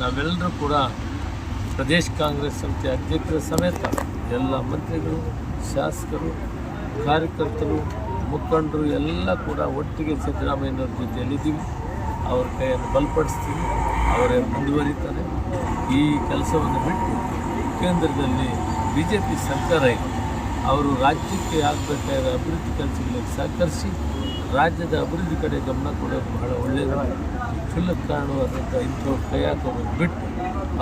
ನಾವೆಲ್ಲರೂ ಕೂಡ ಪ್ರದೇಶ ಕಾಂಗ್ರೆಸ್ ಸಮಿತಿ ಅಧ್ಯಕ್ಷರ ಸಮೇತ ಎಲ್ಲ ಮಂತ್ರಿಗಳು, ಶಾಸಕರು, ಕಾರ್ಯಕರ್ತರು, ಮುಖಂಡರು ಎಲ್ಲ ಕೂಡ ಒಟ್ಟಿಗೆ ಸಿದ್ದರಾಮಯ್ಯನವ್ರ ಜೊತೆಯಲ್ಲಿದ್ದೀವಿ ಅವ್ರ ಕೈಯನ್ನು ಬಲಪಡಿಸ್ತೀವಿ. ಅವರೇ ಮುಂದುವರಿತಾರೆ. ಈ ಕೆಲಸವನ್ನು ಬಿಟ್ಟು ಕೇಂದ್ರದಲ್ಲಿ ಬಿ ಜೆ ಪಿ ಸರ್ಕಾರ ಇದೆ. ಅವರು ರಾಜ್ಯಕ್ಕೆ ಆಗಬೇಕಾದ ಅಭಿವೃದ್ಧಿ ಕೆಲಸಗಳಿಗೆ ಸಹಕರಿಸಿ ರಾಜ್ಯದ ಅಭಿವೃದ್ಧಿ ಕಡೆ ಗಮನ ಕೊಡೋದು ಬಹಳ ಒಳ್ಳೆಯದು ಕ್ಷುಲ್ಲಕ ಕಾರಣವಾದಂಥ ಇಂಥ ಕೈ ಬಿಟ್ಟು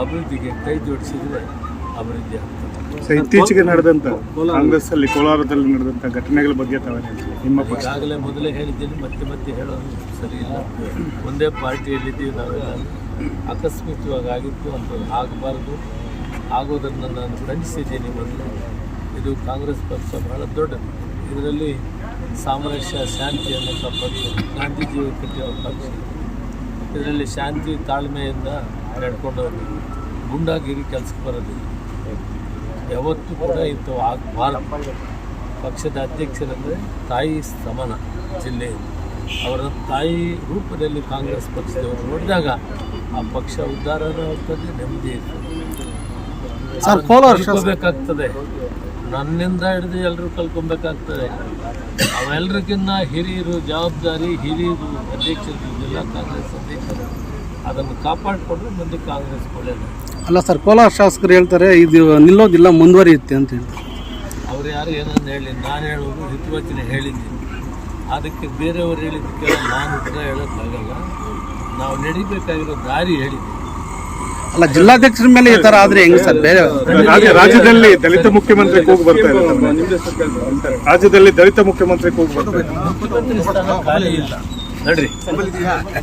ಅಭಿವೃದ್ಧಿಗೆ ಕೈ ಜೋಡಿಸಿದರೆ ಅಭಿವೃದ್ಧಿ ಆಗ್ತದೆ. ಇತ್ತೀಚೆಗೆ ನಡೆದಂತ ಕಾಂಗ್ರೆಸ್ ಅಲ್ಲಿ ಕೋಲಾರದಲ್ಲಿ ನಡೆದಂತ ಘಟನೆಗಳ ಬಗ್ಗೆ? ನಿಮ್ಮ ಈಗಾಗಲೇ ಮೊದಲೇ ಹೇಳಿದ್ದೀನಿ ಮತ್ತೆ ಮತ್ತೆ ಹೇಳೋದು ಸರಿ ಇಲ್ಲ ಒಂದೇ ಪಾರ್ಟಿಯಲ್ಲಿದ್ದೀವಿ ನಾವೆಲ್ಲ. ಆಕಸ್ಮಿಕವಾಗಿ ಆಗಿತ್ತು ಅಂತ ಆಗಬಾರ್ದು. ಆಗೋದನ್ನು ನಾನು ಖಂಡಿಸಿದ್ದೀನಿ ಮೊದಲು. ಇದು ಕಾಂಗ್ರೆಸ್ ಪಕ್ಷ ಬಹಳ ದೊಡ್ಡದು ಇದರಲ್ಲಿ ಸಾಮರಸ್ಯ ಶಾಂತಿ ಅನ್ನೋಂಥ ಪಕ್ಷ ಗಾಂಧೀಜಿ ಕಟ್ಟಿರೋ ಪಕ್ಷ. ಇದರಲ್ಲಿ ಶಾಂತಿ ತಾಳ್ಮೆಯಿಂದ ನಡ್ಕೊಂಡು ಹೋಗಿ. ಗುಂಡಾಗಿರಿ ಕೆಲಸಕ್ಕೆ ಬರೋದಿಲ್ಲ ಯಾವತ್ತೂ ಕೂಡ ಇತ್ತು ಆಗಬಾರ್ದು. ಪಕ್ಷದ ಅಧ್ಯಕ್ಷರಂದರೆ ತಾಯಿ ಸಮಾನ ಜಿಲ್ಲೆಯಲ್ಲಿ. ಅವರ ತಾಯಿ ರೂಪದಲ್ಲಿ ಕಾಂಗ್ರೆಸ್ ಪಕ್ಷದವರು ನೋಡಿದಾಗ ಆ ಪಕ್ಷ ಉದ್ಧಾರನೂ ಆಗ್ತದೆ ನೆಮ್ಮದಿ ಇರ್ತದೆ. ಬೇಕಾಗ್ತದೆ ನನ್ನಿಂದ ಹಿಡಿದು ಎಲ್ಲರೂ ಕಲ್ಕೊಬೇಕಾಗ್ತದೆ ಅವೆಲ್ಲರಿಗಿನ್ನ ಹಿರಿಯರು ಜವಾಬ್ದಾರಿ ಹಿರಿಯರು ಅಧ್ಯಕ್ಷರು ಜಿಲ್ಲಾ ಕಾಂಗ್ರೆಸ್ ಅಧ್ಯಕ್ಷರು ಅದನ್ನು ಕಾಪಾಡಿಕೊಂಡ್ರೆ ಮುಂದೆ ಕಾಂಗ್ರೆಸ್ ಒಳ್ಳೇದು. ಅಲ್ಲ ಸರ್ ಕೋಲಾರ ಶಾಸಕರು ಹೇಳ್ತಾರೆ ಇದು ನಿಲ್ಲೋದಿಲ್ಲ ಮುಂದುವರಿಯುತ್ತೆ ಅಂತ ಹೇಳ್ತಾರೆ. ಅವ್ರು ಯಾರು ಏನಂತ ಹೇಳಿ ನಾನು ಹೇಳೋದು ಹಿತವಚನೆ ಹೇಳಿದ್ದೀನಿ ಅದಕ್ಕೆ ಬೇರೆಯವರು ಹೇಳಿದ್ದಕ್ಕೆ ನಾನು ಉತ್ತರ ಹೇಳೋಕ್ಕಾಗಲ್ಲ. ನಾವು ನಡಿಬೇಕಾಗಿರೋ ದಾರಿ ಹೇಳಿದ್ದೀನಿ ಅಲ್ಲ ಜಿಲ್ಲಾಧ್ಯಕ್ಷರ ಮೇಲೆ ಈ ತರ ಆದ್ರೆ ಹೆಂಗ್ ಸರ್? ಬೇರೆ ರಾಜ್ಯದಲ್ಲಿ ದಲಿತ ಮುಖ್ಯಮಂತ್ರಿ ಕೂಗು ಬರ್ತಾ ಇದೆ ರಾಜ್ಯದಲ್ಲಿ ದಲಿತ ಮುಖ್ಯಮಂತ್ರಿ ಕೂಗು ಬರ್ತಾ ಇದೆ ನಡ್ರಿ.